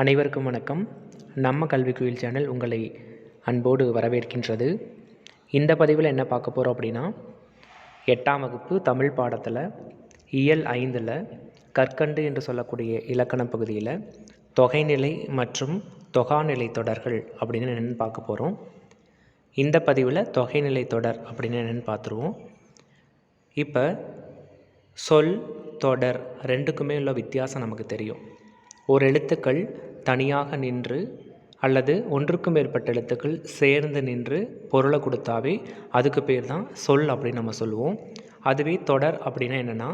அனைவருக்கும் வணக்கம். நம்ம கல்வி குயில் சேனல் உங்களை அன்போடு வரவேற்கின்றது. இந்த பதிவில் என்ன பார்க்க போகிறோம் அப்படின்னா எட்டாம் வகுப்பு தமிழ் பாடத்தில் இயல் ஐந்தில் கற்கண்டு என்று சொல்லக்கூடிய இலக்கண பகுதியில் தொகைநிலை மற்றும் தொகாநிலை தொடர்கள் அப்படின்னு என்னென்னு பார்க்க போகிறோம் இந்த பதிவில் தொகைநிலை தொடர் அப்படின்னு என்னென்னு பார்த்துருவோம். இப்போ சொல் தொடர் ரெண்டுக்குமே உள்ள வித்தியாசம் நமக்கு தெரியும். ஒரு எழுத்துக்கள் தனியாக நின்று அல்லது ஒன்றுக்கும் மேற்பட்ட எழுத்துக்கள் சேர்ந்து நின்று பொருளை கொடுத்தாவே அதுக்கு பேர் தான் சொல் அப்படின்னு நம்ம சொல்லுவோம். அதுவே தொடர் அப்படின்னா என்னென்னா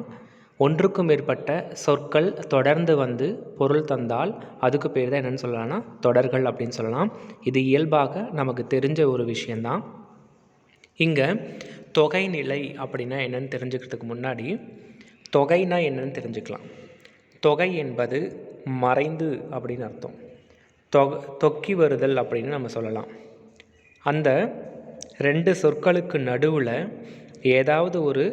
ஒன்றுக்கும் மேற்பட்ட சொற்கள் தொடர்ந்து வந்து பொருள் தந்தால் அதுக்கு பேர் தான் என்னென்னு சொல்லலாம்னா தொடர்கள் அப்படின்னு சொல்லலாம். இது இயல்பாக நமக்கு தெரிஞ்ச ஒரு விஷயந்தான் இங்கே தொகை நிலை அப்படின்னா என்னென்னு தெரிஞ்சுக்கிறதுக்கு முன்னாடி தொகைனா என்னென்னு தெரிஞ்சுக்கலாம். தொகை என்பது மறைந்து அப்படின்னு அர்த்தம். தொக தொக்கி வருதல் அப்படின்னு நம்ம சொல்லலாம். அந்த ரெண்டு சொற்களுக்கு நடுவில் ஏதாவது ஒரு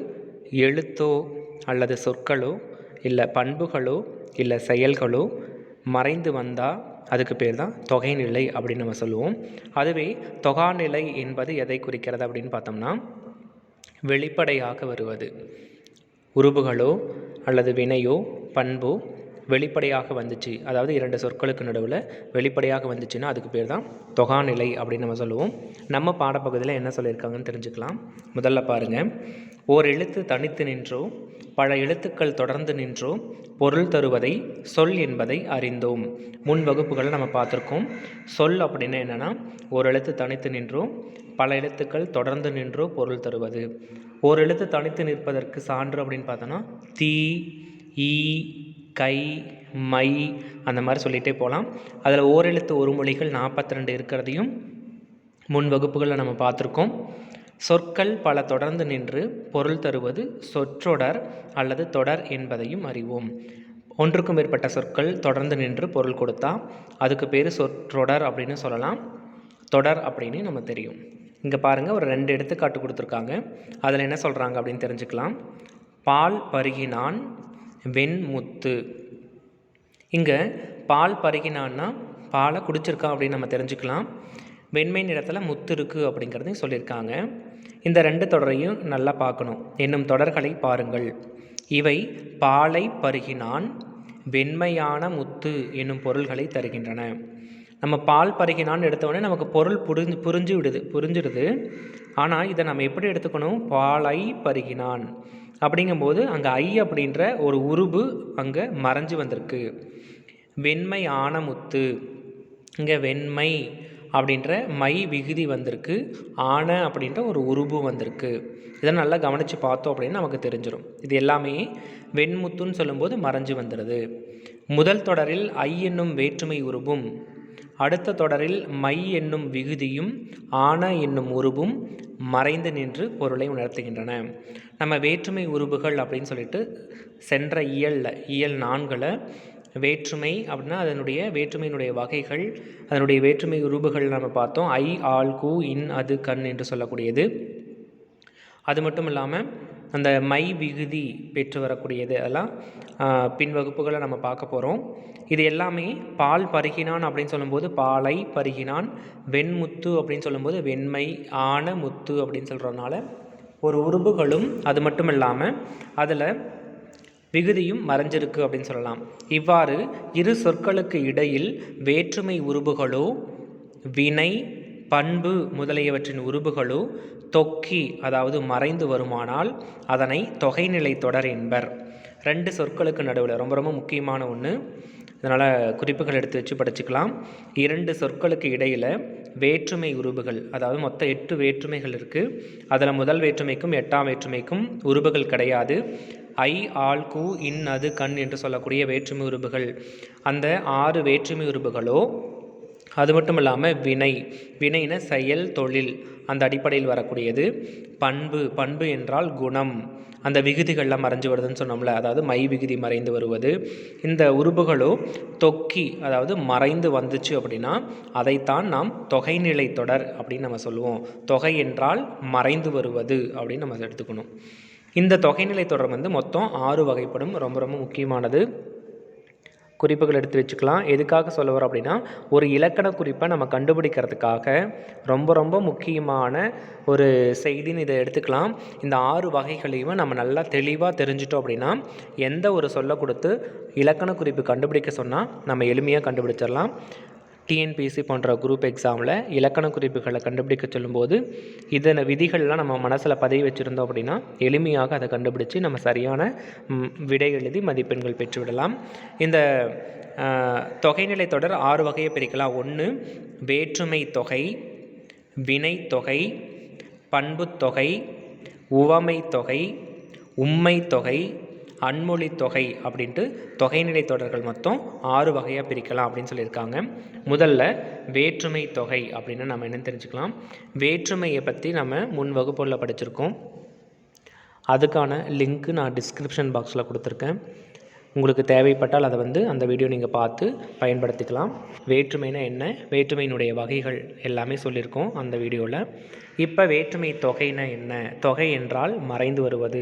எழுத்தோ அல்லது சொற்களோ இல்லை பண்புகளோ இல்லை செயல்களோ மறைந்து வந்தால் அதுக்கு பேர் தான் தொகைநிலை அப்படின்னு நம்ம சொல்லுவோம். அதுவே தொகாநிலை என்பது எதை குறிக்கிறது அப்படின்னு பார்த்தோம்னா வெளிப்படையாக வருவது. உருபுகளோ அல்லது வினையோ பண்போ வெளிப்படையாக வந்துச்சு. அதாவது இரண்டு சொற்களுக்கு நடுவில் வெளிப்படையாக வந்துச்சுன்னா அதுக்கு பேர் தான் தொகாநிலை அப்படின்னு நம்ம சொல்லுவோம். நம்ம பாடப்பகுதியில் என்ன சொல்லியிருக்காங்கன்னு தெரிஞ்சுக்கலாம். முதல்ல பாருங்கள் ஓர் எழுத்து தனித்து நின்றோ பல எழுத்துக்கள் தொடர்ந்து நின்றோ பொருள் தருவதை சொல் என்பதை அறிந்தோம். முன் வகுப்புகளை நம்ம பார்த்துருக்கோம். சொல் அப்படின்னா என்னென்னா ஒரு எழுத்து தனித்து நின்றோ பல எழுத்துக்கள் தொடர்ந்து நின்றோ பொருள் தருவது. ஒரு எழுத்து தனித்து நிற்பதற்கு சான்று அப்படின்னு பார்த்தோன்னா தீ ஈ கை மை அந்த மாதிரி சொல்லிகிட்டே போகலாம். அதில் ஓரெழுத்து ஒரு மொழிகள் நாற்பத்தி ரெண்டு இருக்கிறதையும் முன் வகுப்புகளில் நம்ம பார்த்துருக்கோம். சொற்கள் பல தொடர்ந்து நின்று பொருள் தருவது சொற்றொடர் அல்லது தொடர் என்பதையும் அறிவோம். ஒன்றுக்கும் மேற்பட்ட சொற்கள் தொடர்ந்து நின்று பொருள் கொடுத்தா அதுக்கு பேர் சொற்றொடர் அப்படின்னு சொல்லலாம். தொடர் அப்படின்னு நம்ம தெரியும். இங்கே பாருங்கள் ஒரு ரெண்டு எடுத்துக்காட்டு கொடுத்துருக்காங்க. அதில் என்ன சொல்கிறாங்க அப்படின்னு தெரிஞ்சுக்கலாம். பால் பருகினான் வெண்முத்து. இங்கே பால் பருகினான்னா பாலை குடிச்சிருக்கா அப்படின்னு நம்ம தெரிஞ்சுக்கலாம். வெண்மை நிறத்தில் முத்து இருக்குது அப்படிங்கிறதையும் சொல்லியிருக்காங்க. இந்த ரெண்டு தொடரையும் நல்லா பார்க்கணும். என்னும் தொடர்களை பாருங்கள். இவை பாலை பருகினான் வெண்மையான முத்து என்னும் பொருள்களை தருகின்றன. நம்ம பால் பருகினான்னு எடுத்தோடனே நமக்கு பொருள் புரிஞ்சு புரிஞ்சு விடுது புரிஞ்சிடுது. ஆனால் இதை நம்ம எப்படி எடுத்துக்கணும்? பாலை பருகினான். அப்படிங்கும்போது அங்கே ஐ அப்படின்ற ஒரு உருபு அங்கே மறைஞ்சு வந்திருக்கு. வெண்மை ஆனமுத்து. இங்கே வெண்மை அப்படின்ற மை விகுதி வந்திருக்கு. ஆன அப்படின்ற ஒரு உருபு வந்திருக்கு. இதை நல்லா கவனித்து பார்த்தோம் அப்படின்னு நமக்கு தெரிஞ்சிடும் இது எல்லாமே வெண்முத்துன்னு சொல்லும்போது மறைஞ்சு வந்துடுது முதல் தொடரில் ஐ என்னும் வேற்றுமை உருபும் அடுத்த தொடரில் மை என்னும் விகுதியும் ஆன என்னும் உருபும் மறைந்து நின்று பொருளை உணர்த்துகின்றன. நம்ம வேற்றுமை உருபுகள் அப்படின்னு சொல்லிட்டு சென்ற இயலில் இயல் நான்கில் வேற்றுமை அப்படின்னா அதனுடைய வேற்றுமையினுடைய வகைகள் அதனுடைய வேற்றுமை உருபுகள் நம்ம பார்த்தோம். ஐ ஆல் கூ இன் அது கண் என்று சொல்லக்கூடியது. அது மட்டும் இல்லாமல் அந்த மை விகுதி பெற்று வரக்கூடியது அதெல்லாம் பின் வகுப்புகளை நம்ம பார்க்க போகிறோம் இது எல்லாமே பால் பருகினான் அப்படின்னு சொல்லும்போது பாலை பருகினான் வெண்முத்து அப்படின்னு சொல்லும்போது வெண்மை ஆன முத்து அப்படின்னு சொல்கிறதுனால ஒரு உருபுகளும் அது மட்டும் இல்லாமல் அதில் விகுதியும் மறைஞ்சிருக்கு அப்படின்னு சொல்லலாம். இவ்வாறு இரு சொற்களுக்கு இடையில் வேற்றுமை உருபுகளோ வினை பண்பு முதலியவற்றின் உருபுகளோ தொக்கி அதாவது மறைந்து வருமானால் அதனை தொகைநிலை தொடர் என்பர். ரெண்டு சொற்களுக்கு நடுவில் ரொம்ப ரொம்ப முக்கியமான ஒன்று அதனால் குறிப்புகள் எடுத்து வச்சு படிச்சுக்கலாம். இரண்டு சொற்களுக்கு இடையில் வேற்றுமை உருபுகள் அதாவது மொத்தம் எட்டு வேற்றுமைகள் இருக்குது அதில் முதல் வேற்றுமைக்கும் எட்டாம் வேற்றுமைக்கும் உருபுகள் கிடையாது. ஐ ஆள் கூ இன் அது கண் என்று சொல்லக்கூடிய வேற்றுமை உருபுகள். அந்த ஆறு வேற்றுமை உருபுகளோ அது மட்டும் இல்லாமல் வினை வினைன செயல் தொழில் அந்த அடிப்படையில் வரக்கூடியது. பண்பு பண்பு என்றால் குணம். அந்த விகுதிகள்லாம் மறைஞ்சு வருதுன்னு சொன்னோம்ல அதாவது மை விகுதி மறைந்து வருவது. இந்த உருபுகளோ தொக்கி அதாவது மறைந்து வந்துச்சு அப்படின்னா அதைத்தான் நாம் தொகைநிலை தொடர் அப்படின்னு நம்ம சொல்லுவோம். தொகை என்றால் மறைந்து வருவது அப்படின்னு நம்ம எடுத்துக்கணும். இந்த தொகைநிலை தொடர் வந்து மொத்தம் ஆறு வகைப்படும். ரொம்ப ரொம்ப முக்கியமானது. குறிப்புகள் எடுத்து வச்சுக்கலாம். எதுக்காக சொல்ல வரோம் அப்படின்னா ஒரு இலக்கண குறிப்பை நம்ம கண்டுபிடிக்கிறதுக்காக ரொம்ப ரொம்ப முக்கியமான ஒரு செய்தின்னு இதை எடுத்துக்கலாம். இந்த ஆறு வகைகளையும் நம்ம நல்லா தெளிவாக தெரிஞ்சிட்டோம் அப்படின்னா எந்த ஒரு சொல்ல கொடுத்து இலக்கண குறிப்பு கண்டுபிடிக்க சொன்னால் நம்ம எளிமையாக கண்டுபிடிச்சிடலாம். டிஎன்பிஎஸ்சி போன்ற குரூப் எக்ஸாமில் இலக்கண குறிப்புகளை கண்டுபிடிக்க சொல்லும்போது இதன விதிகள்லாம் நம்ம மனசில் பதிவு வச்சுருந்தோம் அப்படின்னா எளிமையாக அதை கண்டுபிடிச்சு நம்ம சரியான விடை எழுதி மதிப்பெண்கள் பெற்றுவிடலாம். இந்த தொகைநிலை தொடர் ஆறு வகையை பிரிக்கலாம். ஒன்று வேற்றுமை தொகை வினைத்தொகை பண்புத்தொகை உவமை தொகை தொகை அன்மொழி தொகை அப்படின்ட்டு தொகைநிலை தொடர்கள் மொத்தம் ஆறு வகையாக பிரிக்கலாம் அப்படின்னு சொல்லியிருக்காங்க. முதல்ல வேற்றுமை தொகை அப்படின்னு நம்ம என்னென்னு தெரிஞ்சுக்கலாம். வேற்றுமையை பற்றி நம்ம முன் வகுப்புகளில் படிச்சிருக்கோம். அதுக்கான லிங்க்கு நான் டிஸ்கிரிப்ஷன் பாக்ஸில் கொடுத்துருக்கேன். உங்களுக்கு தேவைப்பட்டால் அதை வந்து அந்த வீடியோ நீங்கள் பார்த்து பயன்படுத்திக்கலாம். வேற்றுமைனா என்ன? வேற்றுமையினுடைய வகைகள் எல்லாமே சொல்லியிருக்கோம் அந்த வீடியோவில் இப்போ வேற்றுமை தொகைனா என்ன தொகை என்றால் மறைந்து வருவது.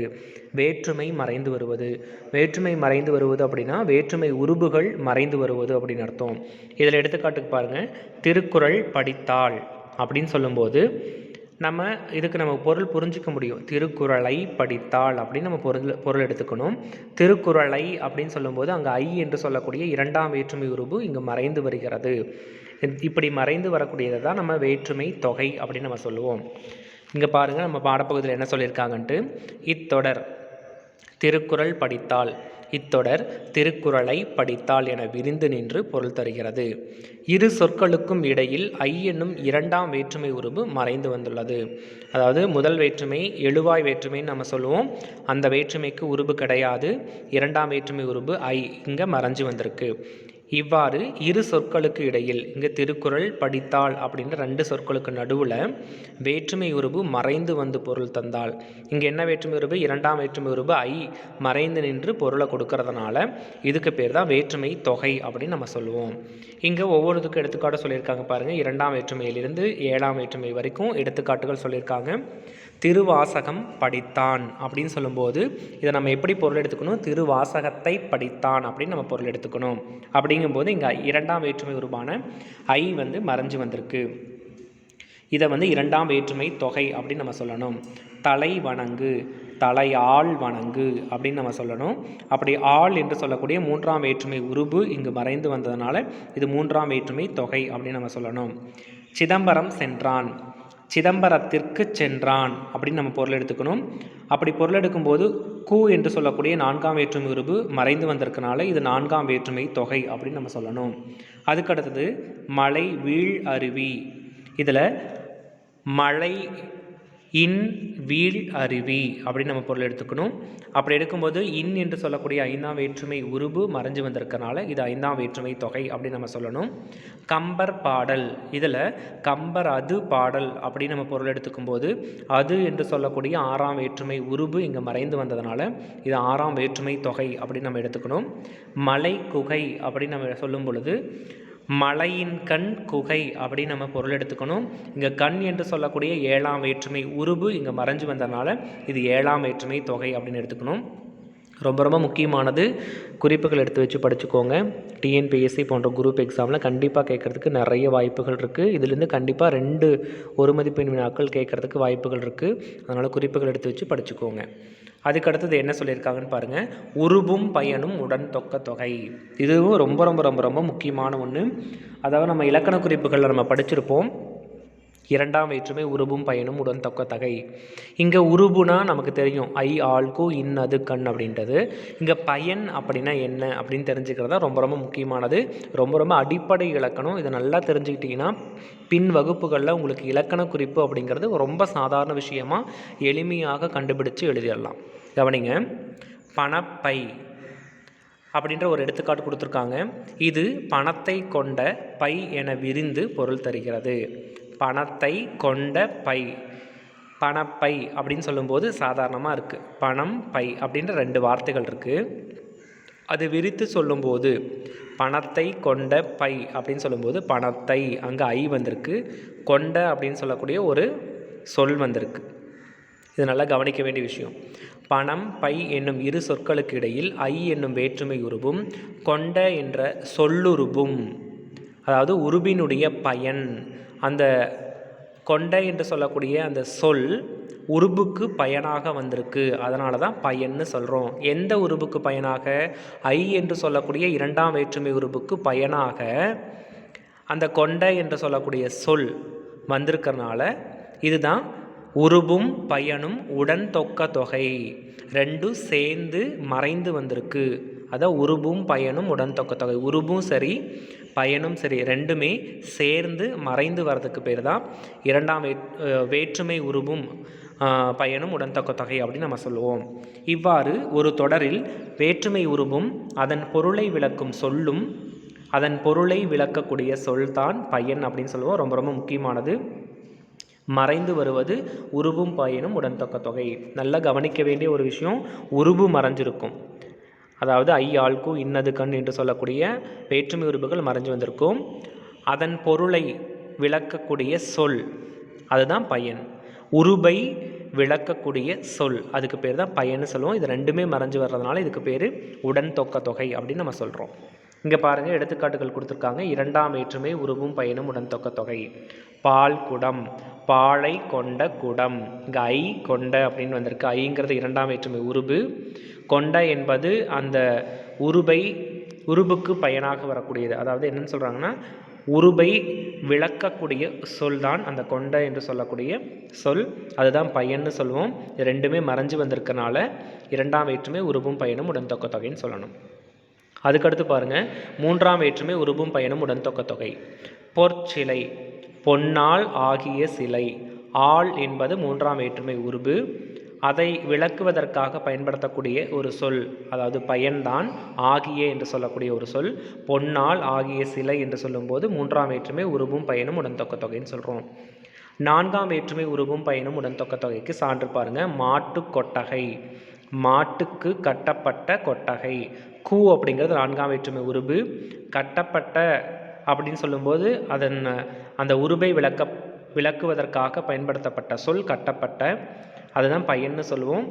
வேற்றுமை மறைந்து வருவது. வேற்றுமை மறைந்து வருவது அப்படின்னா வேற்றுமை உருபுகள் மறைந்து வருவது அப்படின்னு அர்த்தம். இதில் எடுத்துக்காட்டுக்கு பாருங்கள் திருக்குறள் படித்தால் அப்படின்னு சொல்லும்போது நம்ம இதுக்கு நம்ம பொருள் புரிஞ்சிக்க முடியும். திருக்குறளை படித்தால் அப்படின்னு நம்ம பொருள் பொருள் எடுத்துக்கணும். திருக்குறளை அப்படின்னு சொல்லும்போது அங்கே ஐ என்று சொல்லக்கூடிய இரண்டாம் வேற்றுமை உருபு இங்கு மறைந்து வருகிறது. இப்படி மறைந்து வரக்கூடியதை தான் நம்ம வேற்றுமை தொகை அப்படின்னு நம்ம சொல்லுவோம். இங்கே பாருங்கள் நம்ம பாடப்பகுதியில் என்ன சொல்லியிருக்காங்கன்ட்டு? இத்தொடர் திருக்குறள் படித்தால் இத்தொடர் திருக்குறளை படித்தால் என விரிந்து நின்று பொருள் தருகிறது. இரு சொற்களுக்கும் இடையில் ஐ என்னும் இரண்டாம் வேற்றுமை உருபு மறைந்து வந்துள்ளது. அதாவது முதல் வேற்றுமை எழுவாய் வேற்றுமைன்னு நம்ம சொல்லுவோம். அந்த வேற்றுமைக்கு உருபு கிடையாது. இரண்டாம் வேற்றுமை உருபு ஐ இங்கே மறைஞ்சு வந்திருக்கு. இவ்வாறு இரு சொற்களுக்கு இடையில் இங்கே திருக்குறள் படித்தால் அப்படின்ற ரெண்டு சொற்களுக்கு நடுவில் வேற்றுமை உருவு மறைந்து வந்து பொருள் தந்தால் இங்கே என்ன வேற்றுமை உருபு? இரண்டாம் வேற்றுமை உருபு ஐ மறைந்து நின்று பொருளை கொடுக்கறதுனால இதுக்கு பேர் தான் வேற்றுமை தொகை அப்படின்னு நம்ம சொல்லுவோம். இங்கே ஒவ்வொருத்துக்கும் எடுத்துக்காட்டு சொல்லியிருக்காங்க பாருங்கள் இரண்டாம் வேற்றுமையிலிருந்து ஏழாம் வேற்றுமை வரைக்கும் எடுத்துக்காட்டுகள் சொல்லியிருக்காங்க. திருவாசகம் படித்தான் அப்படின்னு சொல்லும்போது இதை நம்ம எப்படி பொருள் எடுத்துக்கணும்? திருவாசகத்தை படித்தான் அப்படின்னு நம்ம பொருள் எடுத்துக்கணும். அப்படிங்கும்போது இங்கே இரண்டாம் வேற்றுமை உருவான ஐ வந்து மறைஞ்சு வந்திருக்கு. இதை வந்து இரண்டாம் வேற்றுமை தொகை அப்படின்னு நம்ம சொல்லணும். தலை வணங்கு தலையாள் வணங்கு அப்படின்னு நம்ம சொல்லணும். அப்படி ஆள் என்று சொல்லக்கூடிய மூன்றாம் வேற்றுமை உருபு இங்கு மறைந்து வந்ததுனால இது மூன்றாம் வேற்றுமை தொகை அப்படின்னு நம்ம சொல்லணும். சிதம்பரம் சென்றான். சிதம்பரத்திற்கு சென்றான் அப்படின்னு நம்ம பொருள் எடுத்துக்கணும். அப்படி பொருள் எடுக்கும்போது கு என்று சொல்லக்கூடிய நான்காம் வேற்றுமை உருபு மறைந்து வந்திருக்கனால இது நான்காம் வேற்றுமை தொகை அப்படின்னு நம்ம சொல்லணும். அதுக்கு அடுத்தது மலை வீழ் அருவி. இதில் மழை இன் வீழ் அருவி அப்படின்னு நம்ம பொருள் எடுத்துக்கணும். அப்படி எடுக்கும்போது இன் என்று சொல்லக்கூடிய ஐந்தாம் வேற்றுமை உருபு மறைஞ்சு வந்திருக்கனால இது ஐந்தாம் வேற்றுமை தொகை அப்படின்னு நம்ம சொல்லணும். கம்பர் பாடல். இதில் கம்பர் அது பாடல் அப்படின்னு நம்ம பொருள் எடுத்துக்கும்போது அது என்று சொல்லக்கூடிய ஆறாம் வேற்றுமை உருபு இங்கே மறைந்து வந்ததுனால இது ஆறாம் வேற்றுமை தொகை அப்படின்னு நம்ம எடுத்துக்கணும். மலை குகை அப்படின்னு நம்ம சொல்லும் பொழுது மலையின் கண் குகை அப்படின்னு நம்ம பொருள் எடுத்துக்கணும். இங்கே கண் என்று சொல்லக்கூடிய ஏழாம் வேற்றுமை உருபு இங்கே மறைஞ்சு வந்ததுனால இது ஏழாம் வேற்றுமை தொகை அப்படின்னு எடுத்துக்கணும். ரொம்ப ரொம்ப முக்கியமானது. குறிப்புகள் எடுத்து வச்சு படிச்சுக்கோங்க. டிஎன்பிஎஸ்சி போன்ற குரூப் எக்ஸாமில் கண்டிப்பாக கேட்குறதுக்கு நிறைய வாய்ப்புகள் இருக்குது இதுலேருந்து கண்டிப்பாக ரெண்டு ஒரு மதிப்பெண் வினாக்கள் கேட்குறதுக்கு வாய்ப்புகள் இருக்குது அதனால் குறிப்புகள் எடுத்து வச்சு படிச்சுக்கோங்க. அதுக்கு அடுத்தது என்ன சொல்லியிருக்காங்கன்னு பாருங்கள் உருபும் பயனும் உடன் தொக்க தொகை. இதுவும் ரொம்ப ரொம்ப ரொம்ப ரொம்ப முக்கியமான ஒன்று அதாவது நம்ம இலக்கண குறிப்புகளில் நம்ம படிச்சிருப்போம். இரண்டாம் வேற்றுமை உருபும் பயனும் உடன் தக்கத்தகை இங்கே உருபுனா நமக்கு தெரியும் ஐ ஆள்கு இன் அது கண் அப்படின்றது. இங்கே பயன் அப்படின்னா என்ன அப்படின்னு தெரிஞ்சுக்கிறதா ரொம்ப ரொம்ப முக்கியமானது. ரொம்ப ரொம்ப அடிப்படை இலக்கணம். இதை நல்லா தெரிஞ்சுக்கிட்டிங்கன்னா பின் வகுப்புகளில் உங்களுக்கு இலக்கண குறிப்பு அப்படிங்கிறது ரொம்ப சாதாரண விஷயமாக எளிமையாக கண்டுபிடிச்சு எழுதிடலாம். கவனிங்க. பணப்பை அப்படின்ற ஒரு எடுத்துக்காட்டு கொடுத்துருக்காங்க. இது பணத்தை கொண்ட பை என விரிந்து பொருள் தருகிறது. பணத்தை கொண்ட பை பணப்பை அப்படின்னு சொல்லும்போது சாதாரணமாக இருக்குது பணம் பை அப்படின்ற ரெண்டு வார்த்தைகள் இருக்குது அது விரித்து சொல்லும்போது பணத்தை கொண்ட பை அப்படின்னு சொல்லும்போது பணத்தை அங்கே ஐ வந்திருக்கு. கொண்ட அப்படின்னு சொல்லக்கூடிய ஒரு சொல் வந்திருக்கு. இது நல்லா கவனிக்க வேண்டிய விஷயம். பணம் பை என்னும் இரு சொற்களுக்கு இடையில் ஐ என்னும் வேற்றுமை உருவும் கொண்ட என்ற சொல்லுருவும். அதாவது உருபினுடைய பயன். அந்த கொண்டை என்று சொல்லக்கூடிய அந்த சொல் உருபுக்கு பயனாக வந்திருக்கு. அதனால தான் பயன்னு சொல்கிறோம் எந்த உருபுக்கு பயனாக? ஐ என்று சொல்லக்கூடிய இரண்டாம் வேற்றுமை உருபுக்கு பயனாக அந்த கொண்டை என்று சொல்லக்கூடிய சொல் வந்திருக்கிறனால இதுதான் உருபும் பயனும் உடன் தொக்க தொகை. ரெண்டும் சேர்ந்து மறைந்து வந்திருக்கு. அதான் உருபும் பயனும் உடன் தொக்க தொகை. உருபும் சரி பயனும் சரி ரெண்டுமே சேர்ந்து மறைந்து வர்றதுக்கு பேர் தான் இரண்டாம் வேற்றுமை உருவும் பயனும் உடன்தக்க தொகை அப்படின்னு நம்ம சொல்லுவோம். இவ்வாறு ஒரு தொடரில் வேற்றுமை உருவும் அதன் பொருளை விளக்கும் சொல்லும் அதன் பொருளை விளக்கக்கூடிய சொல்தான் பயன் அப்படின்னு சொல்லுவோம். ரொம்ப ரொம்ப முக்கியமானது. மறைந்து வருவது உருவும் பயனும் உடன்தக்க தொகை. நல்லா கவனிக்க வேண்டிய ஒரு விஷயம் உருவு மறைஞ்சிருக்கும். அதாவது ஐ ஆள்கு இன்னது கண் என்று சொல்லக்கூடிய வேற்றுமை உருவுகள் மறைஞ்சு வந்திருக்கும். அதன் பொருளை விளக்கக்கூடிய சொல் அதுதான் பயன். உருபை விளக்கக்கூடிய சொல் அதுக்கு பேர் தான் பயன்னு சொல்லுவோம். இது ரெண்டுமே மறைஞ்சு வர்றதுனால இதுக்கு பேர் உடன் தொக்க தொகை அப்படின்னு நம்ம சொல்கிறோம் இங்கே பாருங்கள் எடுத்துக்காட்டுகள் கொடுத்துருக்காங்க. இரண்டாம் ஏற்றுமை உருவும் பயனும் உடன் தொக்க தொகை. பால் குடம் பாலை கொண்ட குடம். இங்கே ஐ கொண்ட அப்படின்னு வந்திருக்கு. ஐங்கிறது இரண்டாம் ஏற்றுமை உருபு கொண்ட என்பது அந்த உருபை உருபுக்கு பயனாக வரக்கூடியது. அதாவது என்னன்னு சொல்கிறாங்கன்னா உருபை விளக்கக்கூடிய சொல் தான் அந்த கொண்ட என்று சொல்லக்கூடிய சொல். அதுதான் பயன்னு சொல்லுவோம் ரெண்டுமே மறைஞ்சு வந்திருக்கனால இரண்டாம் வேற்றுமை உருவும் பயனும் உடன் தொக்க தொகைன்னு சொல்லணும். அதுக்கடுத்து பாருங்கள் மூன்றாம் வேற்றுமை உருபும் பயனும் உடன் தொக்க தொகை. பொற்சிலை பொன்னால் ஆகிய சிலை. ஆள் என்பது மூன்றாம் வேற்றுமை உருபு. அதை விளக்குவதற்காக பயன்படுத்தக்கூடிய ஒரு சொல் அதாவது பயன்தான் ஆகிய என்று சொல்லக்கூடிய ஒரு சொல் பொன்னால் ஆகிய சிலை என்று சொல்லும்போது மூன்றாம் வேற்றுமை உருவும் பயனும் உடன்தொக்க தொகைன்னு சொல்கிறோம் நான்காம் வேற்றுமை உருவும் பயனும் உடன்தொக்க தொகைக்கு சான்று பாருங்க. மாட்டு கொட்டகை மாட்டுக்கு கட்டப்பட்ட கொட்டகை. கூ அப்படிங்கிறது நான்காம் வேற்றுமை உருபு. கட்டப்பட்ட அப்படின்னு சொல்லும்போது அதன் அந்த உருபை விளக்க விளக்குவதற்காக பயன்படுத்தப்பட்ட சொல் கட்டப்பட்ட. அதுதான் பையன்னு சொல்லுவோம்.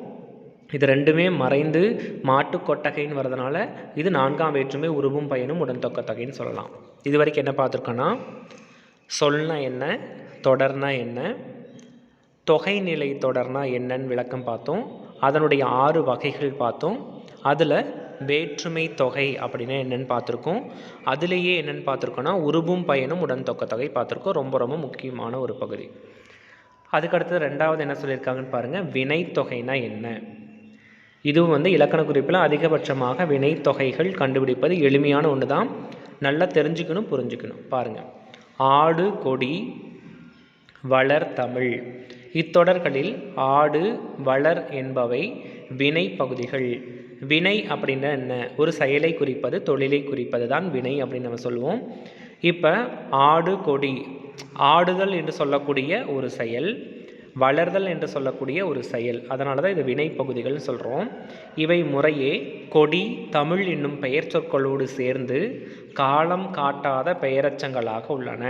இது ரெண்டுமே மறைந்து மாட்டு கொட்டகைன்னு வரதுனால இது நான்காம் வேற்றுமை உருவும் பயனும் உடன் தொக்க தொகைன்னு சொல்லலாம். இது வரைக்கும் என்ன பார்த்துருக்கோன்னா சொல்னா என்ன தொடர்னா என்ன தொகைநிலை தொடர்னா என்னன்னு விளக்கம் பார்த்தோம். அதனுடைய ஆறு வகைகள் பார்த்தோம். அதில் வேற்றுமை தொகை அப்படின்னா என்னென்னு பார்த்துருக்கோம். அதுலேயே என்னென்னு பார்த்துருக்கோன்னா உருவும் பயனும் உடன் தொக்க தொகை பார்த்துருக்கோம். ரொம்ப ரொம்ப முக்கியமான ஒரு பகுதி. அதுக்கடுத்தது ரெண்டாவது என்ன சொல்லியிருக்காங்கன்னு பாருங்கள் வினைத்தொகைனா என்ன? இதுவும் வந்து இலக்கண குறிப்பில் அதிகபட்சமாக வினைத்தொகைகள் கண்டுபிடிப்பது எளிமையான ஒன்று தான் நல்லா தெரிஞ்சுக்கணும் புரிஞ்சுக்கணும். பாருங்கள் ஆடு கொடி வளர் தமிழ். இத்தொடர்களில் ஆடு வளர் என்பவை வினை பகுதிகள். வினை அப்படின்னா என்ன? ஒரு செயலை குறிப்பது தொழிலை குறிப்பது தான் வினை அப்படின்னு நம்ம சொல்லுவோம். இப்போ ஆடு கொடி ஆடுதல் என்று சொல்லக்கூடிய ஒரு செயல் வளர்தல் என்று சொல்லக்கூடிய ஒரு செயல். அதனால தான் இது வினை பகுதிகள்னு சொல்கிறோம் இவை முறையே கொடி தமிழ் என்னும் பெயர் சொற்களோடு சேர்ந்து காலம் காட்டாத பெயரச்சங்களாக உள்ளன.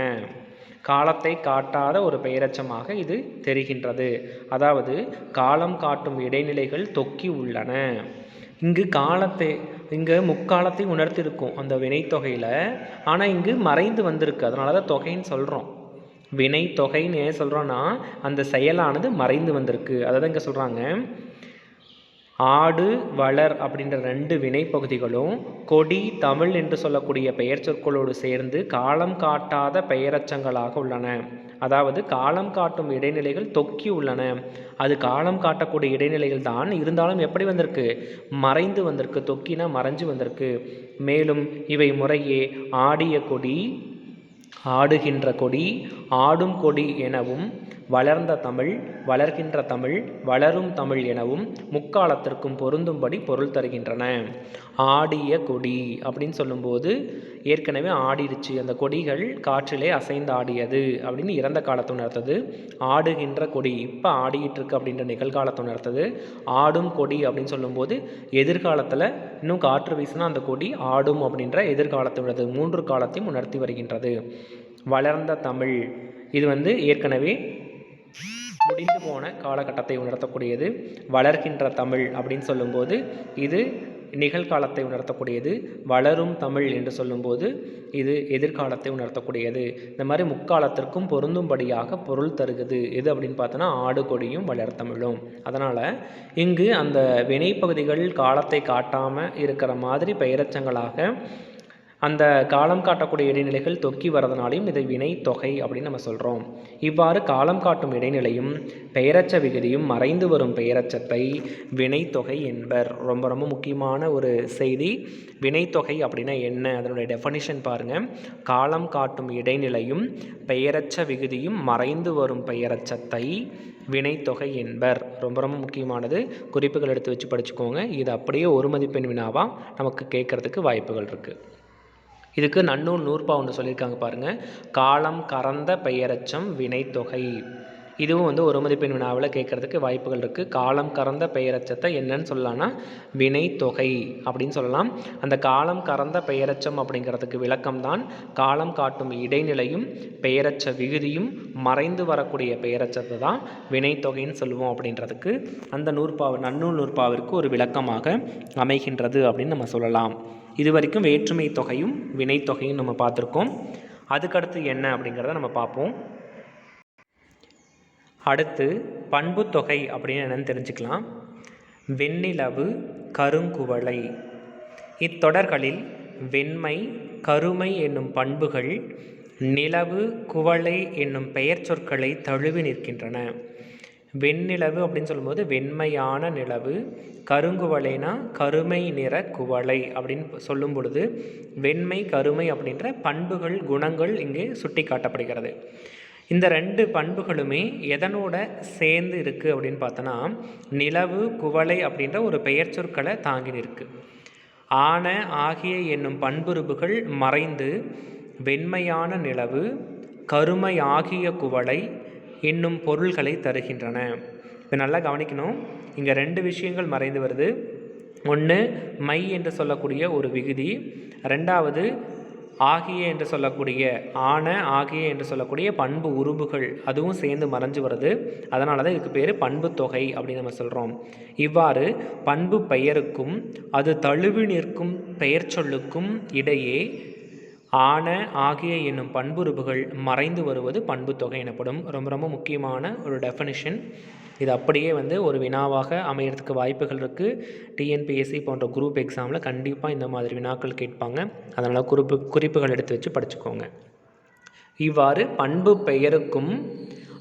காலத்தை காட்டாத ஒரு பெயரச்சமாக இது தெரிகின்றது. அதாவது காலம் காட்டும் இடைநிலைகள் தொக்கி உள்ளன. இங்கு காலத்தை இங்கே முக்காலத்தை உணர்த்திருக்கும் அந்த வினைத்தொகையில் ஆனால் இங்கு மறைந்து வந்திருக்கு. அதனால தான் தொகைன்னு சொல்கிறோம் வினை தொகைன்னு ஏன் சொல்கிறோன்னா அந்த செயலானது மறைந்து வந்திருக்கு. அதை தான் இங்கே சொல்கிறாங்க ஆடு வளர் அப்படின்ற ரெண்டு வினைப்பகுதிகளும் கொடி தமிழ் என்று சொல்லக்கூடிய பெயர் சொற்களோடு சேர்ந்து காலம் காட்டாத பெயரச்சங்களாக உள்ளன. அதாவது காலம் காட்டும் இடைநிலைகள் தொக்கி உள்ளன. அது காலம் காட்டக்கூடிய இடைநிலைகள் தான் இருந்தாலும் எப்படி வந்திருக்கு? மறைந்து வந்திருக்கு. தொக்கினா மறைஞ்சு வந்திருக்கு. மேலும் இவை முறையே ஆடிய கொடி ஆடுகின்ற கொடி ஆடும் கொடி எனவும் வளர்ந்த தமிழ் வளர்கின்ற தமிழ் வளரும் தமிழ் எனவும் முக்காலத்திற்கும் பொருந்தும்படி பொருள் தருகின்றன. ஆடிய கொடி அப்படின்னு சொல்லும்போது ஏற்கனவே ஆடிடுச்சு அந்த கொடிகள் காற்றிலே அசைந்து ஆடியது அப்படின்னு இறந்த காலத்தை உணர்த்தது ஆடுகின்ற கொடி இப்போ ஆடிக்கிட்டு இருக்கு அப்படின்ற நிகழ்காலத்தை உணர்த்தது ஆடும் கொடி அப்படின்னு சொல்லும்போது எதிர்காலத்தில் இன்னும் காற்று வீசினா அந்த கொடி ஆடும் அப்படின்ற எதிர்காலத்தை உணர்த்தது மூன்று காலத்தையும் உணர்த்தி வருகின்றது. வளர்ந்த தமிழ் இது வந்து ஏற்கனவே முடிந்து போன காலகட்டத்தை உணர்த்தக்கூடியது. வளர்கின்ற தமிழ் அப்படின்னு சொல்லும்போது இது நிகழ்காலத்தை உணர்த்தக்கூடியது. வளரும் தமிழ் என்று சொல்லும்போது இது எதிர்காலத்தை உணர்த்தக்கூடியது. இந்த மாதிரி முக்காலத்திற்கும் பொருந்தும்படியாக பொருள் தருகுது எது அப்படின்னு பார்த்தோன்னா ஆடு கொடியும் வளர்த்தமிழும் அதனால் இங்கு அந்த வினைப்பகுதிகள் காலத்தை காட்டாமல் இருக்கிற மாதிரி பெயரச்சங்களாக அந்த காலம் காட்டக்கூடிய இடைநிலைகள் தொக்கி வரதுனாலையும் இதை வினை தொகை அப்படின்னு நம்ம சொல்கிறோம் இவ்வாறு காலம் காட்டும் இடைநிலையும் பெயரச்ச விகுதியும் மறைந்து வரும் பெயரச்சத்தை வினைத்தொகை என்பர். ரொம்ப ரொம்ப முக்கியமான ஒரு செய்தி. வினைத்தொகை அப்படின்னா என்ன? அதனுடைய டெஃபனிஷன் பாருங்கள் காலம் காட்டும் இடைநிலையும் பெயரச்ச விகுதியும் மறைந்து வரும் பெயரச்சத்தை வினைத்தொகை என்பர். ரொம்ப ரொம்ப முக்கியமானது. குறிப்புகள் எடுத்து வச்சு படிச்சுக்கோங்க. இது அப்படியே ஒரு மதிப்பெண் வினாவாக நமக்கு கேட்குறதுக்கு வாய்ப்புகள் இருக்குது இதுக்கு நன்னூல் நூற்பா ஒன்று சொல்லியிருக்காங்க பாருங்கள் காலம் கறந்த பெயரச்சம் வினைத்தொகை. இதுவும் வந்து ஒரு மதிப்பெண் வினாவில் கேட்குறதுக்கு வாய்ப்புகள் இருக்குது காலம் கறந்த பெயரச்சத்தை என்னன்னு சொல்லலாம்னா வினைத்தொகை அப்படின்னு சொல்லலாம். அந்த காலம் கறந்த பெயரச்சம் அப்படிங்கிறதுக்கு விளக்கம்தான் காலம் காட்டும் இடைநிலையும் பெயரச்ச விகுதியும் மறைந்து வரக்கூடிய பெயரச்சத்தை தான் வினைத்தொகைன்னு சொல்லுவோம் அப்படின்றதுக்கு அந்த நூற்பாவு நன்னூல் நூற்பாவிற்கு ஒரு விளக்கமாக அமைகின்றது அப்படின்னு நம்ம சொல்லலாம். இது வரைக்கும் வேற்றுமை தொகையும் வினைத்தொகையும் நம்ம பார்த்துருக்கோம். அதுக்கடுத்து என்ன அப்படிங்கிறத நம்ம பார்ப்போம். அடுத்து பண்புத்தொகை அப்படின்னு என்னென்னு தெரிஞ்சுக்கலாம். வெண்ணிலவு கருங்குவளை. இத்தொடர்களில் வெண்மை கருமை என்னும் பண்புகள் நிலவு குவளை என்னும் பெயர் சொற்களை தழுவி நிற்கின்றன. வெண்ணிலவு அப்படின்னு சொல்லும்போது வெண்மையான நிலவு கருங்குவளைனா கருமை நிற குவளை அப்படின்னு சொல்லும் பொழுது வெண்மை கருமை அப்படின்ற பண்புகள் குணங்கள் இங்கே சுட்டி காட்டப்படுகிறது இந்த ரெண்டு பண்புகளுமே எதனோட சேர்ந்து இருக்குது அப்படின்னு பார்த்தோன்னா நிலவு குவளை அப்படின்ற ஒரு பெயர் சொற்களை தாங்கி நிற்கு ஆன ஆகிய என்னும் பண்புருபுகள் மறைந்து வெண்மையான நிலவு கருமை ஆகிய குவளை என்னும் பொருள்களை தருகின்றன. இதை நல்லா கவனிக்கணும். இங்கே ரெண்டு விஷயங்கள் மறைந்து வருது. ஒன்று மை என்று சொல்லக்கூடிய ஒரு விகுதி. ரெண்டாவது ஆகிய என்று சொல்லக்கூடிய ஆன ஆகிய என்று சொல்லக்கூடிய பண்பு உருபுகள் அதுவும் சேர்ந்து மறைஞ்சு வருது. அதனால தான் இதுக்கு பேர் பண்பு தொகை அப்படின்னு நம்ம சொல்கிறோம் இவ்வாறு பண்பு பெயருக்கும் அது தழுவி நிற்கும் பெயர் சொல்லுக்கும் இடையே ஆன ஆகிய என்னும் பண்புறுப்புகள் மறைந்து வருவது பண்புத்தொகை எனப்படும். ரொம்ப ரொம்ப முக்கியமான ஒரு டெஃபனிஷன் இது அப்படியே வந்து ஒரு வினாவாக அமையறதுக்கு வாய்ப்புகள் இருக்குது டிஎன்பிஎஸ்சி போன்ற குரூப் எக்ஸாமில் கண்டிப்பாக இந்த மாதிரி வினாக்கள் கேட்பாங்க. அதனால் குறிப்பு குறிப்புகள் எடுத்து வச்சு படிச்சுக்கோங்க. இவ்வாறு பண்பு பெயருக்கும்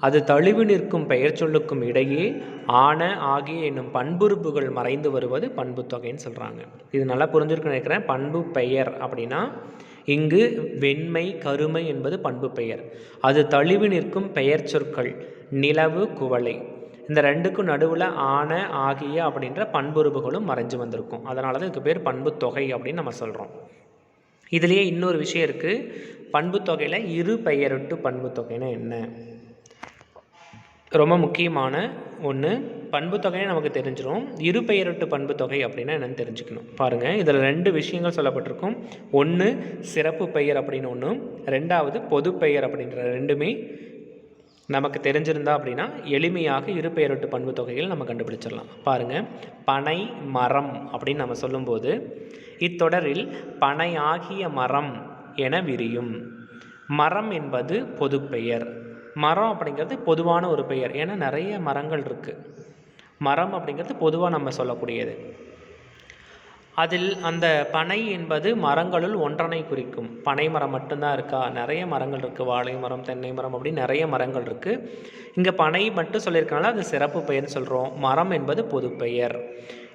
அது தழுவி நிற்கும் பெயர் சொல்லுக்கும் இடையே ஆன ஆகிய என்னும் பண்புறுப்புகள் மறைந்து வருவது பண்பு தொகைன்னு சொல்கிறாங்க இது நல்லா புரிஞ்சிருக்குன்னு நினைக்கிறேன். பண்பு பெயர் அப்படின்னா இங்கு வெண்மை கருமை என்பது பண்பு பெயர். அது தழுவி நிற்கும் பெயர் சொற்கள் நிலவு குவளை. இந்த ரெண்டுக்கும் நடுவில் ஆன ஆகிய அப்படின்ற பண்புருபுகளும் மறைஞ்சு வந்திருக்கும். அதனால தான் இதுக்கு பேர் பண்பு தொகை அப்படின்னு நம்ம சொல்கிறோம் இதுலேயே இன்னொரு விஷயம் இருக்குது பண்பு தொகையில் இரு பெயரொட்டு பண்பு தொகைன்னா என்ன? ரொம்ப முக்கியமான ஒன்று பண்பு தொகையை நமக்கு தெரிஞ்சிடும் இரு பெயரொட்டு பண்பு தொகை அப்படின்னா என்னென்னு தெரிஞ்சுக்கணும். பாருங்கள் இதில் ரெண்டு விஷயங்கள் சொல்லப்பட்டிருக்கும். ஒன்று சிறப்பு பெயர் அப்படின்னு ஒன்று ரெண்டாவது பொது பெயர் அப்படின்ற ரெண்டுமே நமக்கு தெரிஞ்சிருந்தா அப்படின்னா எளிமையாக இரு பெயரொட்டு பண்பு தொகைகள் நம்ம கண்டுபிடிச்சிடலாம். பாருங்கள் பனை மரம் அப்படின்னு நம்ம சொல்லும்போது இத்தொடரில் பனை ஆகிய மரம் என விரியும். மரம் என்பது பொதுப்பெயர். மரம் அப்படிங்கிறது பொதுவான ஒரு பெயர். ஏன்னா நிறைய மரங்கள் இருக்குது மரம் அப்படிங்கிறது பொதுவாக நம்ம சொல்லக்கூடியது. அதில் அந்த பனை என்பது மரங்களுள் ஒன்றனை குறிக்கும். பனை மரம் மட்டும்தான் இருக்கா? நிறைய மரங்கள் இருக்குது வாழை மரம் தென்னை மரம் அப்படின்னு நிறைய மரங்கள் இருக்குது இங்கே பனை மட்டும் சொல்லியிருக்கனால அது சிறப்பு பெயர்னு சொல்கிறோம் மரம் என்பது பொது பெயர்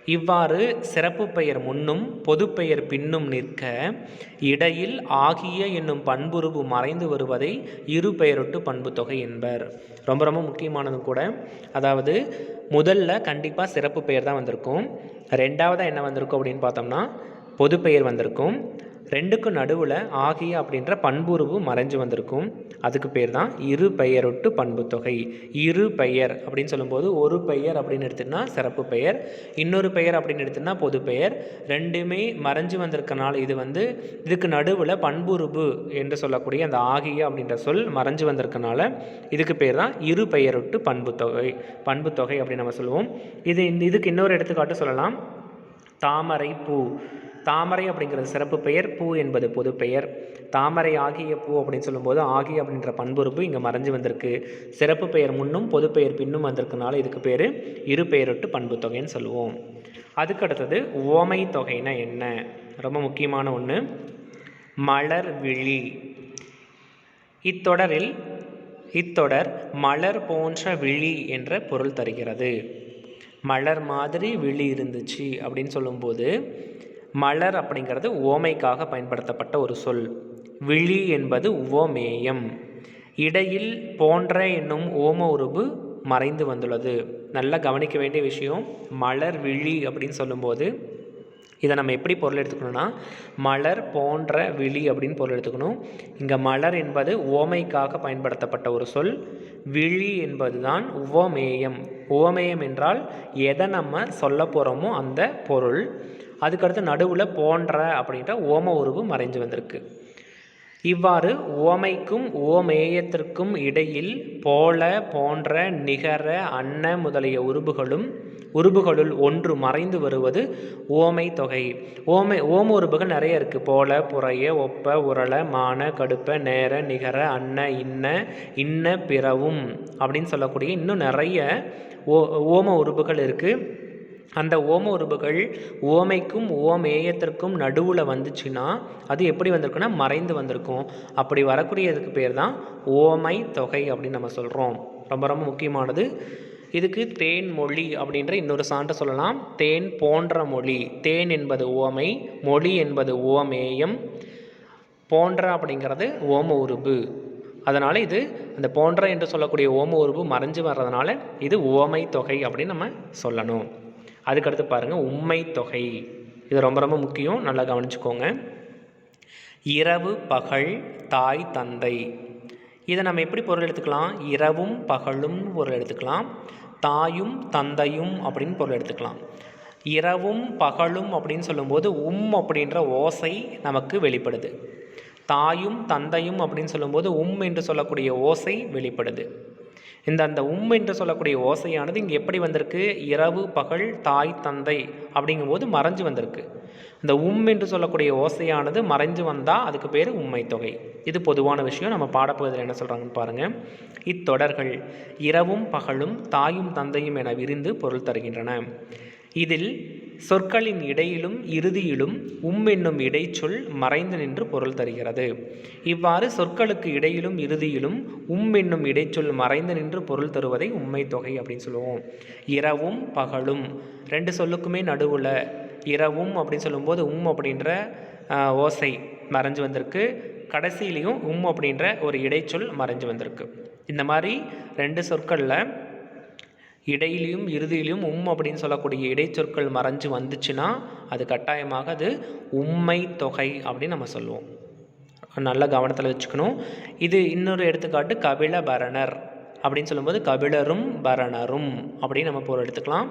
இவ்வாறு சிறப்பு பெயர் முன்னும் பொதுப்பெயர் பின்னும் நிற்க இடையில் ஆகிய என்னும் பண்புருவு மறைந்து வருவதை இரு பெயரொட்டு பண்பு தொகை என்பர். ரொம்ப ரொம்ப முக்கியமானது கூட. அதாவது முதல்ல கண்டிப்பாக சிறப்பு பெயர் தான் வந்திருக்கும். ரெண்டாவதாக என்ன வந்திருக்கும் அப்படின்னு பார்த்தோம்னா பொதுப்பெயர் வந்திருக்கும். ரெண்டுக்கும் நடுவில் ஆகிய அப்படின்ற பண்புருவு மறைஞ்சு வந்திருக்கும். அதுக்கு பேர் தான் இரு பெயரொட்டு பண்பு தொகை. இரு பெயர் அப்படின்னு சொல்லும்போது ஒரு பெயர் அப்படின்னு எடுத்துன்னா சிறப்பு பெயர். இன்னொரு பெயர் அப்படின்னு எடுத்துன்னா பொது பெயர். ரெண்டுமே மறைஞ்சு வந்திருக்கனால இது வந்து இதுக்கு நடுவில் பண்புருபு என்று சொல்லக்கூடிய அந்த ஆகிய அப்படின்ற சொல் மறைஞ்சு வந்திருக்கனால இதுக்கு பேர் தான் இரு பெயரொட்டு பண்பு தொகை. பண்பு தொகை அப்படின்னு நம்ம சொல்லுவோம். இது இதுக்கு இன்னொரு எடுத்துக்காட்டு சொல்லலாம். தாமரை பூ தாமரை அப்படிங்கிறது சிறப்பு பெயர் பூ என்பது பொது பெயர். தாமரை ஆகிய பூ அப்படின்னு சொல்லும்போது ஆகிய அப்படின்ற பண்புறுப்பு இங்கே மறைஞ்சு வந்திருக்கு. சிறப்பு பெயர் முன்னும் பொது பெயர் பின்னும் வந்திருக்கனால இதுக்கு பேர் இரு பெயரொட்டு பண்பு தொகைன்னு சொல்லுவோம். அதுக்கு அடுத்தது ஓமை தொகைனா என்ன? ரொம்ப முக்கியமான ஒன்று மலர் விழி. இத்தொடரில் இத்தொடர் மலர் போன்ற விழி என்ற பொருள் தருகிறது. மலர் மாதிரி விழி இருந்துச்சு அப்படின்னு சொல்லும்போது மலர் அப்படிங்கிறது ஓமைக்காக பயன்படுத்தப்பட்ட ஒரு சொல். விழி என்பது உவமேயம். இடையில் போன்ற என்னும் ஓம உருபு மறைந்து வந்துள்ளது. நல்லா கவனிக்க வேண்டிய விஷயம் மலர் விழி அப்படின்னு சொல்லும்போது இதை நம்ம எப்படி பொருள் எடுத்துக்கணும்னா மலர் போன்ற விழி அப்படின்னு பொருள் எடுத்துக்கணும். இங்கே மலர் என்பது ஓமைக்காக பயன்படுத்தப்பட்ட ஒரு சொல். விழி என்பது தான் உவமேயம். உவமேயம் என்றால் எதை நம்ம சொல்ல போகிறோமோ அந்த பொருள். அதுக்கடுத்து நடுவில் போன்ற அப்படின்ற ஓம உருவு மறைஞ்சு வந்திருக்கு. இவ்வாறு ஓமைக்கும் ஓமேயத்திற்கும் இடையில் போல போன்ற நிகர அன்ன முதலிய உருபுகளும் உருபுகளுள் ஒன்று மறைந்து வருவது ஓமை தொகை. ஓமை ஓம உருபுகள் நிறைய இருக்குது போல புறைய ஒப்ப உரள மான கடுப்ப நேர நிகர அன்ன இன்ன இன்ன பிறவும் அப்படின்னு சொல்லக்கூடிய இன்னும் நிறைய ஓ ஓம உருபுகள் இருக்குது அந்த ஓம உருபுகள் ஓமைக்கும் ஓமேயத்திற்கும் நடுவில் வந்துச்சுன்னா அது எப்படி வந்திருக்குன்னா மறைந்து வந்திருக்கும். அப்படி வரக்கூடியதுக்கு பேர் தான் ஓமை தொகை அப்படின்னு நம்ம சொல்கிறோம் ரொம்ப ரொம்ப முக்கியமானது. இதுக்கு தேன் மொழி அப்படின்ற இன்னொரு சான்றை சொல்லலாம். தேன் போன்ற மொழி. தேன் என்பது ஓமை மொழி என்பது ஓமேயம். போன்ற அப்படிங்கிறது ஓம உருபு அதனால் இது அந்த போன்ற என்று சொல்லக்கூடிய ஓம உருபு மறைஞ்சு வர்றதுனால இது ஓமை தொகை அப்படின்னு நம்ம சொல்லணும். அதுக்கடுத்து பாருங்கள் உண்மை தொகை. இது ரொம்ப ரொம்ப முக்கியம் நல்லா கவனிச்சுக்கோங்க. இரவு பகல் தாய் தந்தை. இதை நம்ம எப்படி பொருள் எடுத்துக்கலாம்? இரவும் பகலும் பொருள் எடுத்துக்கலாம். தாயும் தந்தையும் அப்படின்னு பொருள் எடுத்துக்கலாம். இரவும் பகலும் அப்படின்னு சொல்லும்போது உம் அப்படின்ற ஓசை நமக்கு வெளிப்படுது. தாயும் தந்தையும் அப்படின்னு சொல்லும்போது உம் என்று சொல்லக்கூடிய ஓசை வெளிப்படுது. இந்த அந்த உம் என்று சொல்லக்கூடிய ஓசையானது இங்கே எப்படி வந்திருக்கு? இரவு பகல் தாய் தந்தை அப்படிங்கும்போது மறைஞ்சு வந்திருக்கு. இந்த உம் என்று சொல்லக்கூடிய ஓசையானது மறைஞ்சு வந்தால் அதுக்கு பேர் உண்மை தொகை இது பொதுவான விஷயம். நம்ம பாடப்பகுதியில் என்ன சொல்கிறாங்கன்னு பாருங்கள் இத்தொடர்கள் இரவும் பகலும் தாயும் தந்தையும் என விரிந்து பொருள் தருகின்றன. இதில் சொற்களின் இடையிலும் இறுதியிலும் உம் என்னும் இடைச்சொல் மறைந்து நின்று பொருள் தருகிறது. இவ்வாறு சொற்களுக்கு இடையிலும் இறுதியிலும் உம் என்னும் இடைச்சொல் மறைந்து நின்று பொருள் தருவதை உண்மை தொகை அப்படின்னு சொல்லுவோம். இரவும் பகலும். ரெண்டு சொல்லுக்குமே நடுவில் இரவும் அப்படின்னு சொல்லும்போது உம் அப்படின்ற ஓசை மறைஞ்சு வந்திருக்கு. கடைசியிலையும் உம் அப்படின்ற ஒரு இடைச்சொல் மறைஞ்சு வந்திருக்கு. இந்த மாதிரி ரெண்டு சொற்களில் இடையிலையும் இறுதியிலையும் உம் அப்படின்னு சொல்லக்கூடிய இடைச்சொற்கள் மறைஞ்சு வந்துச்சுன்னா அது கட்டாயமாக அது உண்மை தொகை அப்படின்னு நம்ம சொல்லுவோம். நல்ல கவனத்தில் வச்சுக்கணும். இது இன்னொரு எடுத்துக்காட்டு கபில பரணர் அப்படின்னு சொல்லும்போது கபிலரும் பரணரும் அப்படின்னு நம்ம பொருள் எடுத்துக்கலாம்.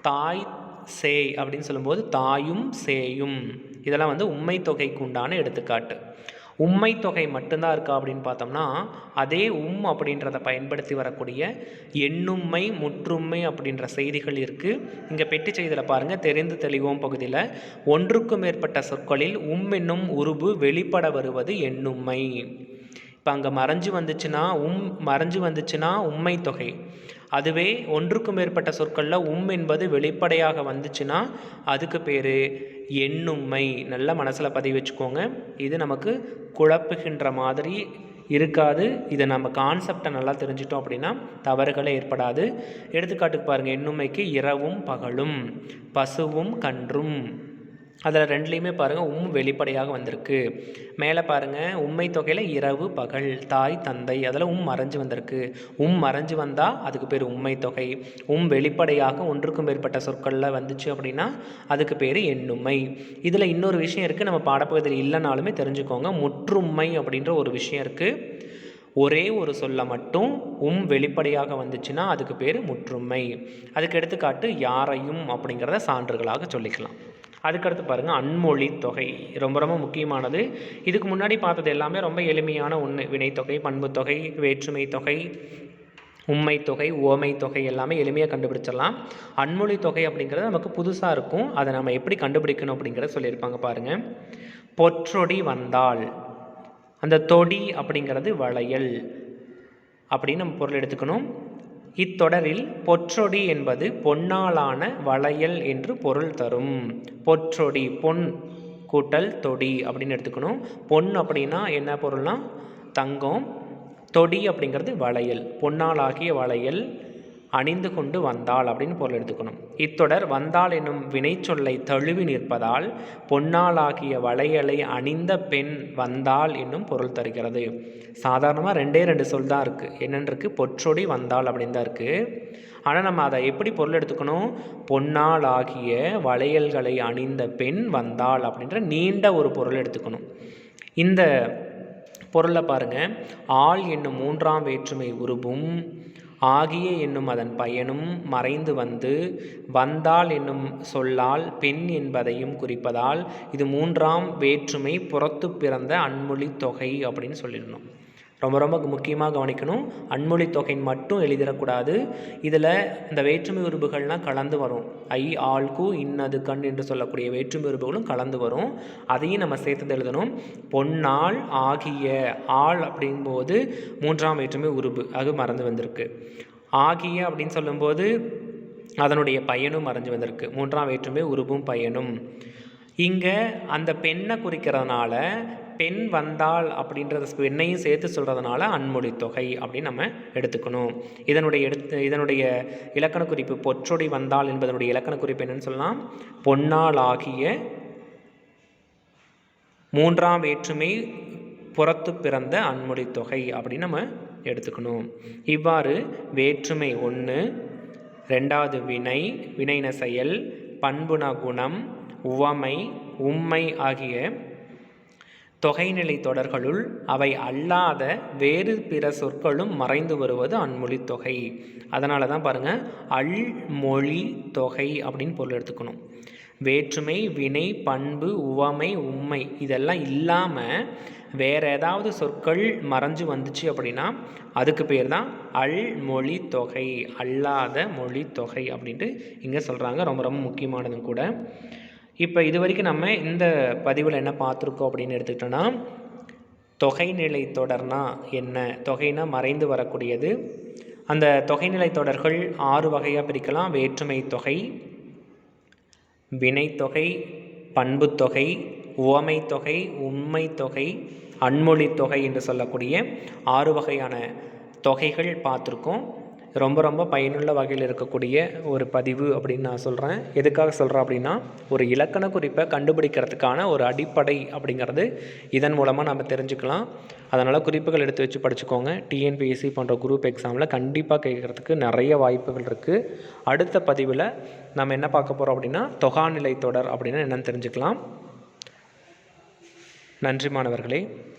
தாய் சேய் அப்படின்னு சொல்லும்போது தாயும் சேயும். இதெல்லாம் வந்து உண்மை தொகைக்கு உண்டான எடுத்துக்காட்டு. உண்மை தொகை மட்டும்தான் இருக்கா அப்படின்னு பார்த்தோம்னா அதே உம் அப்படின்றத பயன்படுத்தி வரக்கூடிய எண்ணும்மை முற்றுமை அப்படின்ற செய்திகள் இருக்குது இங்கே பெட்டி செய்தியில் பாருங்கள் தெரிந்து தெளிவோம் பகுதியில். ஒன்றுக்கும் மேற்பட்ட சொற்களில் உம் என்னும் உருபு வெளிப்பட வருவது எண்ணும்மை. இப்போ அங்கே மறைஞ்சு வந்துச்சுன்னா உம் மறைஞ்சு வந்துச்சுன்னா உண்மை தொகை அதுவே ஒன்றுக்கும் மேற்பட்ட சொற்களில் உம் என்பது வெளிப்படையாக வந்துச்சுன்னா அதுக்கு பேர் எண்ணும்மை. நல்ல மனசில் பதிவு வச்சுக்கோங்க. இது நமக்கு குழப்புகின்ற மாதிரி இருக்காது. இதை நம்ம கான்செப்டை நல்லா தெரிஞ்சிட்டோம் அப்படின்னா தவறுகளே ஏற்படாது. எடுத்துக்காட்டுக்கு பாருங்கள் எண்ணுமைக்கு இரவும் பகலும் பசுவும் கன்றும். அதில் ரெண்டுலேயுமே பாருங்கள் உம் வெளிப்படையாக வந்திருக்கு. மேலே பாருங்கள் உண்மை தொகையில் இரவு பகல் தாய் தந்தை அதில் உம் மறைஞ்சு வந்திருக்கு. உம் மறைஞ்சு வந்தால் அதுக்கு பேர் உண்மை தொகை. உம் வெளிப்படையாக ஒன்றுக்கும் மேற்பட்ட சொற்களில் வந்துச்சு அப்படின்னா அதுக்கு பேர் எண்ணுமை. இதில் இன்னொரு விஷயம் இருக்குது நம்ம பாடப்பகுதியில் இல்லைனாலுமே தெரிஞ்சுக்கோங்க. முற்றுமை அப்படின்ற ஒரு விஷயம் இருக்குது ஒரே ஒரு சொல்ல மட்டும் உம் வெளிப்படையாக வந்துச்சுன்னா அதுக்கு பேர் முற்றுமை. அதுக்கு எடுத்துக்காட்டு யாரையும் அப்படிங்கிறத சான்றுகளாக சொல்லிக்கலாம். அதுக்கடுத்து பாருங்கள் அன்மொழி தொகை ரொம்ப ரொம்ப முக்கியமானது. இதுக்கு முன்னாடி பார்த்தது எல்லாமே ரொம்ப எளிமையான ஒன்று வினைத்தொகை பண்புத்தொகை வேற்றுமை தொகை உண்மை தொகை ஓமை தொகை எல்லாமே எளிமையாக கண்டுபிடிச்சிடலாம். அன்மொழி தொகை அப்படிங்கிறது நமக்கு புதுசாக இருக்கும். அதை நம்ம எப்படி கண்டுபிடிக்கணும் அப்படிங்கிறத சொல்லியிருப்பாங்க பாருங்கள் பொற்றொடி வந்தால் அந்த தொடி அப்படிங்கிறது வளையல் அப்படின்னு நம்ம பொருள் எடுத்துக்கணும். இத்தொடரில் பொற்றொடி என்பது பொன்னாலான வளையல் என்று பொருள் தரும். பொற்றொடி பொன் கூட்டல் தொடி அப்படின்னு எடுத்துக்கணும். பொன் அப்படின்னா என்ன பொருள்னா? தங்கம். தொடி அப்படிங்கிறது வளையல். பொன்னாலாகிய வளையல் அணிந்து கொண்டு வந்தாள் அப்படின்னு பொருள் எடுத்துக்கணும். இத்தொடர் வந்தாள் என்னும் வினைச்சொல்லை தழுவி நிற்பதால் பொன்னாளாகிய வளையலை அணிந்த பெண் வந்தாள் என்னும் பொருள் தருகிறது. சாதாரணமாக ரெண்டே ரெண்டு சொல் தான் இருக்குது என்னென்னு பொற்றொடி வந்தாள் அப்படின்னு தான் இருக்குது ஆனால் நம்ம அதை எப்படி பொருள் எடுத்துக்கணும்? பொன்னால் ஆகிய வளையல்களை அணிந்த பெண் வந்தாள் அப்படின்ற நீண்ட ஒரு பொருள் எடுத்துக்கணும். இந்த பொருளை பாருங்கள் ஆள் என்னும் மூன்றாம் வேற்றுமை உருவும் ஆகிய என்னும் அதன் பயனும் மறைந்து வந்து வந்தால் என்னும் சொல்லால் பெண் என்பதையும் குறிப்பதால் இது மூன்றாம் வேற்றுமை புறத்து பிறந்த அன்மொழி தொகை அப்படின்னு சொல்லிடணும். ரொம்ப ரொம்ப முக்கியமாக கவனிக்கணும். அன்மொழி தொகை மட்டும் எழுதிடக்கூடாது. இதில் இந்த வேற்றுமை உறுப்புகள்லாம் கலந்து வரும். ஐ ஆள்கு இன்னது கண் என்று சொல்லக்கூடிய வேற்றுமை உறுப்புகளும் கலந்து வரும். அதையும் நம்ம சேர்த்து எழுதணும். பொன்னாள் ஆகிய ஆள் அப்படிங்கும்போது மூன்றாம் வேற்றுமை உறுப்பு. அது மறந்து வந்திருக்கு. ஆகிய அப்படின்னு சொல்லும்போது அதனுடைய பயனும் மறைஞ்சு வந்திருக்கு. மூன்றாம் வேற்றுமை உருவும் பயனும். இங்கே அந்த பெண்ணை குறிக்கிறதுனால பெண் வந்தாள் அப்படின்றத பெண்ணையும் சேர்த்து சொல்கிறதுனால அன்மொழி தொகை அப்படின்னு நம்ம எடுத்துக்கணும். இதனுடைய எடுத்து இதனுடைய இலக்கண குறிப்பு பொற்றொடி வந்தாள் என்பதனுடைய இலக்கண குறிப்பு என்னென்னு சொல்லலாம். பொன்னால் ஆகிய மூன்றாம் வேற்றுமை புறத்து பிறந்த அன்மொழி தொகை அப்படின்னு நம்ம எடுத்துக்கணும். இவ்வாறு வேற்றுமை ஒன்று ரெண்டாவது வினை வினைன செயல் பண்புண குணம் உவமை உம்மை ஆகிய தொகைநிலை தொடர்களுள் அவை அல்லாத வேறு பிற சொற்களும் மறைந்து வருவது அன்மொழி தொகை. அதனால தான் பாருங்கள் அல் மொழி தொகை அப்படின்னு பொருள் எடுத்துக்கணும். வேற்றுமை வினை பண்பு உவமை உண்மை இதெல்லாம் இல்லாமல் வேறு ஏதாவது சொற்கள் மறைஞ்சு வந்துச்சு அப்படின்னா அதுக்கு பேர் தான் அல் மொழி தொகை அல்லாத மொழி தொகை அப்படின்ட்டு இங்கே சொல்கிறாங்க ரொம்ப ரொம்ப முக்கியமானதும் கூட. இப்போ இது வரைக்கும் நம்ம இந்த பதிவில் என்ன பார்த்துருக்கோம் அப்படின்னு எடுத்துக்கிட்டோன்னா தொகைநிலை தொடர்னா என்ன? தொகைனா மறைந்து வரக்கூடியது. அந்த தொகைநிலை தொடர்கள் ஆறு வகையாக பிரிக்கலாம். வேற்றுமை தொகை வினைத்தொகை பண்புத்தொகை உவமை தொகை உண்மை தொகை அன்மொழி தொகை என்று சொல்லக்கூடிய ஆறு வகையான தொகைகள் பார்த்துருக்கோம். ரொம்ப ரொம்ப பயனுள்ள வகையில் இருக்கக்கூடிய ஒரு பதிவு அப்படின்னு நான் சொல்கிறேன் எதுக்காக சொல்கிறேன் அப்படின்னா ஒரு இலக்கண குறிப்பை கண்டுபிடிக்கிறதுக்கான ஒரு அடிப்படை அப்படிங்கிறது இதன் மூலமாக நம்ம தெரிஞ்சுக்கலாம். அதனால் குறிப்புகள் எடுத்து வச்சு படிச்சுக்கோங்க. டிஎன்பிஎஸ்சி போன்ற குரூப் எக்ஸாமில் கண்டிப்பாக கேட்குறதுக்கு நிறைய வாய்ப்புகள் இருக்குது அடுத்த பதிவில் நம்ம என்ன பார்க்க போகிறோம் அப்படின்னா தொகாநிலை தொடர் அப்படின்னா என்னென்னு தெரிஞ்சுக்கலாம். நன்றி மாணவர்களே.